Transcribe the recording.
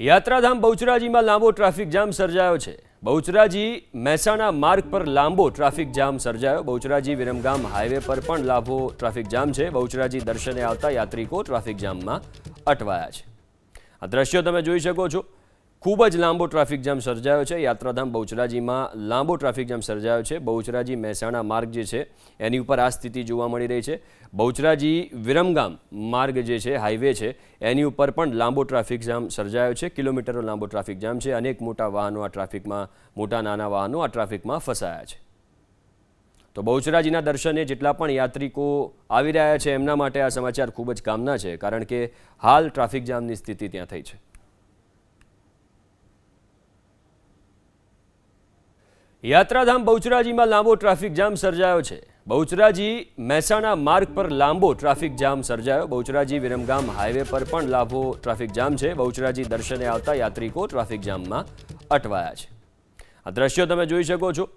યાત્રાધામ બહુચરાજીમાં લાંબો traffic jam સર્જાયો છે. બહુચરાજી મહેસાણા માર્ગ પર લાંબો ટ્રાફિક જામ સર્જાયો. બહુચરાજી વિરમગામ હાઈવે પર પણ લાંબો ટ્રાફિક જામ છે. બહુચરાજી દર્શને આવતા યાત્રિકો ટ્રાફિક જામમાં અટવાયા છે. આ દ્રશ્યો તમે જોઈ શકો છો. ખૂબ જ લાંબો ટ્રાફિક જામ સર્જાયો છે. યાત્રાધામ બહુચરાજીમાં લાંબો ટ્રાફિક જામ સર્જાયો છે. બહુચરાજી મહેસાણા માર્ગ જે છે, એની ઉપર આ સ્થિતિ જોવા મળી રહી છે. બહુચરાજી વિરમગામ માર્ગ જે છે, હાઈવે છે, એની ઉપર પણ લાંબો ટ્રાફિક જામ સર્જાયો છે. કિલોમીટરો લાંબો ટ્રાફિક જામ છે. અનેક મોટા વાહનો આ ટ્રાફિકમાં, મોટા નાના વાહનો આ ટ્રાફિકમાં ફસાયા છે. તો બહુચરાજીના દર્શને જેટલા પણ યાત્રિકો આવી રહ્યા છે, એમના માટે આ સમાચાર ખૂબ જ કામના છે, કારણ કે હાલ ટ્રાફિક જામની સ્થિતિ ત્યાં થઈ છે. યાત્રાધામ બહુચરાજીમાં લાંબો ટ્રાફિક જામ સર્જાયો છે. બહુચરાજી મહેસાણા માર્ગ પર લાંબો ટ્રાફિક જામ સર્જાયો. બહુચરાજી વિરમગામ હાઈવે પર પણ લાંબો ટ્રાફિક જામ છે. બહુચરાજી દર્શને આવતા યાત્રિકો ટ્રાફિક જામમાં અટવાયા છે. આ દ્રશ્યો તમે જોઈ શકો છો.